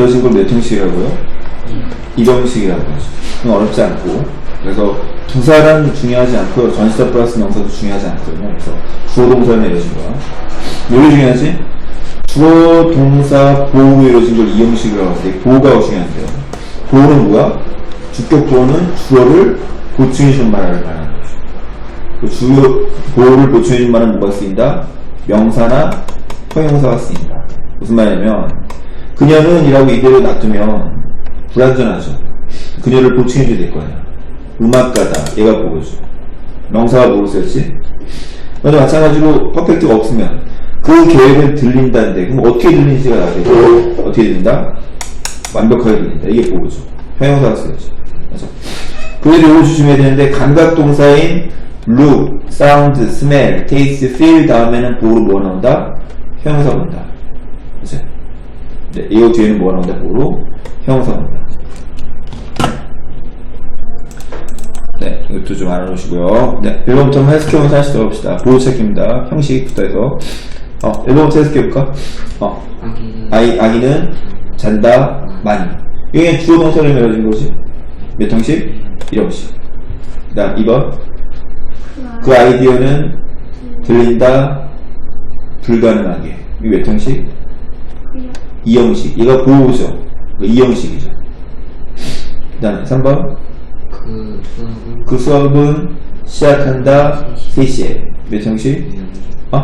이어진 걸몇 형식이라고요? 이형식이라고 하죠. 어렵지 않고. 그래서 부사란 중요하지 않고요. 전시사 플러스 명사도 중요하지 않거든요. 그래서 주어 동사는 이어진 거야. 뭐가 중요하지? 주어 동사 보호로 이루어진 걸 이형식이라고 하는데 보호가 중요한데요. 보호는 뭐야? 주격 보호는 주어를 보충해준 말을 말하는 거죠. 그 주요 보호를 보충해준 말은 뭐가 쓰인다? 명사나 형용사가 쓰인다. 무슨 말이냐면 그녀는 이라고 이대로 놔두면 불완전하죠. 그녀를 보충해줘야 될 거 아니야. 음악가다. 얘가 보호죠. 명사가 쓰였지? 근데 마찬가지로 퍼펙트가 없으면 그 계획은 들린다는데 그럼 어떻게 들리는지가 되고 어떻게 들린다? 완벽하게 들린다. 이게 보호죠. 형용사가 쓰였죠. 맞아. 그래도 이거 조심해야 되는데 감각 동사인 look, sound, smell, taste, feel 다음에는 보호로 뭐 나온다? 형용사가 온다. 그치? 네, 이거 뒤에는 뭐가 나온다? 형용사가 온다. 네, 이것도 좀 알아놓으시고요. 네, 1번부터 해석해보면 다시 들어봅시다. 보호 체크입니다. 형식부터 해서. 어, 1번부터 해석해볼까? 어, 아기는 아이, 아기는 잔다, 많이. 이게 주어 동사를 맺어진 거지? 몇 형식? 1형식. 그 다음 2번. 그 아이디어는 들린다, 불가능하게. 이게 몇 형식? 2형식. 얘가 보호죠. 2형식이죠. 그 다음에 3번. 그 수업은 그 수업은 시작한다, 3시에. 몇 형식? 어?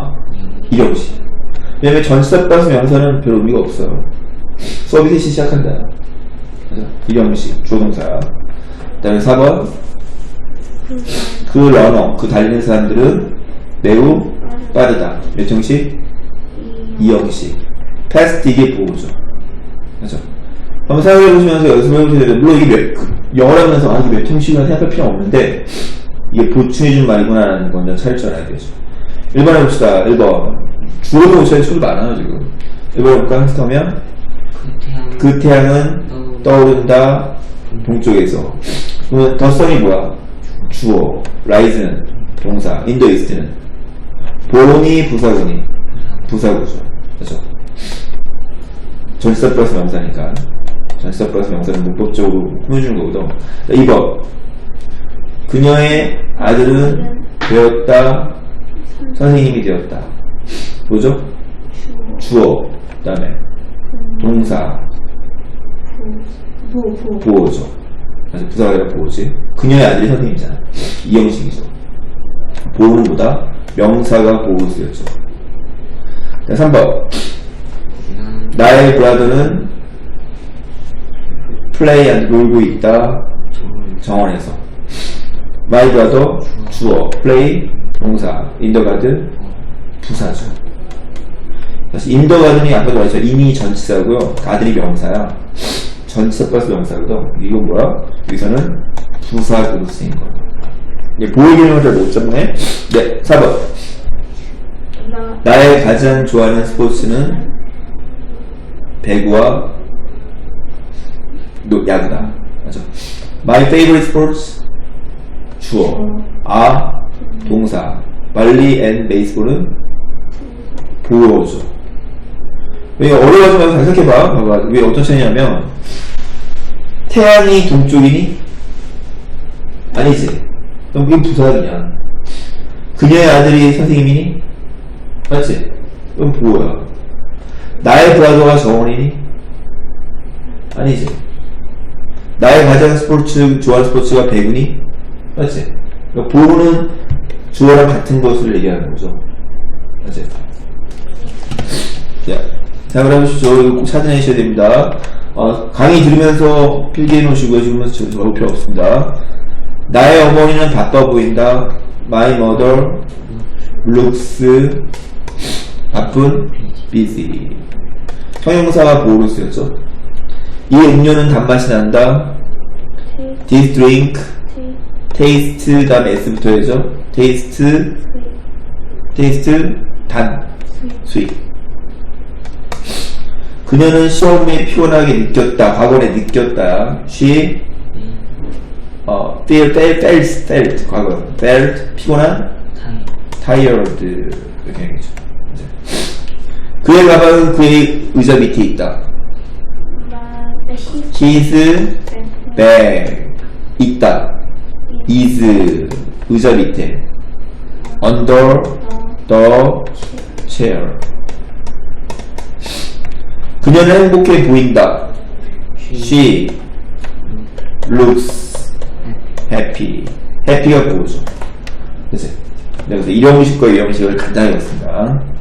2형식. 왜냐면 전치사 플러스 명사는 별 의미가 없어요. 수업이 3시 시작한다. 2형식. 주어동사. 그 다음에 4번. 그 러너, 그 달리는 사람들은 매우 빠르다. 몇 형식? 2형식. 패스트 이게 보호죠. 그죠? 한번 생각해 보시면서 연습해 보셔야 돼요. 물론 이게 몇, 그, 영어를 하면서 아, 이게 몇 형식이나 생각할 필요 없는데, 이게 보충해 준 말이구나라는 건 차릴 줄 알아야 되죠. 1번 해봅시다. 1번. 주어도 차이 술 많아요, 지금. 1번 해볼까? 해석하면, 그 태양 그 태양은 떠오른다, 동쪽에서. 그러면 더 선이 뭐야? 주어. 라이즈는 동사. 인더 이스트는. 본이 부사구니. 부사구죠. 그죠? 전치사 플러스 명사니까. 전치사 플러스 명사는 문법적으로 꾸며주는 거거든. 자, 2번. 그녀의 아들은 되었다, 선생님이 되었다. 뭐죠? 주어. 그 다음에 동사. 보호죠. 그래서 부사가 아니라 보호지. 그녀의 아들이 선생님이잖아. 이 형식이죠. 보호는 보다 명사가 보호수였죠. 자, 3번. 난 나의 브라더는 플레이 안 놀고 있다. 정원에서. 마이 브라더 주어. 플레이 동사. 인더가드 부사죠. 그래서 인더가든이 아까도 말했죠. 이미 전치사고요. 가든이 명사야. 전치사 플러스 명사거든. 이건 뭐야? 여기서는 부사구로 쓰인 거야. 이게 보이기는 잘못 잡네. 네, 4번. 나 나의 가장 좋아하는 스포츠는 배구와 노, 야구다. 맞아. My favorite sports 주어. 아 동사. 발리 앤 베이스볼은 보호죠. 왜 말고 잘 생각해봐. 봐봐. 왜 어떤 차이냐면 태양이 동쪽이니? 아니지. 그럼 이게 부사이냐. 그녀의 아들이 선생님이니? 맞지? 그럼 보호야. 나의 브라더가 정원이니? 아니지. 나의 가장 스포츠, 좋아하는 스포츠가 배구니? 맞지? 그러니까 보호는 주어랑 같은 것을 얘기하는 거죠. 맞지? 자, 생각을 해보시죠. 이거 꼭 찾아내셔야 됩니다. 어, 강의 들으면서 필기해 놓으시고요. 지금은 저- 적을 필요 없습니다. 나의 어머니는 바빠 보인다. My mother looks 바쁜 busy. 형용사가 보호로 쓰였죠. 이 음료는 단맛이 난다. This drink taste 다음에 s부터 해죠. taste taste 단 sweet. 그녀는 시험에 피곤하게 느꼈다. 과거에 느꼈다. She 어, feel, felt, felt, felt, 과거 felt 피곤한 tired 이렇게 얘기죠. 그의 가방은 그의 의자 밑에 있다. his bag 있다. Is 의자 밑에. Under the chair. 그녀는 행복해 보인다. She looks happy. Happy가 보죠? 그래서 여기서 일형식과 일형식을 간단히 봤습니다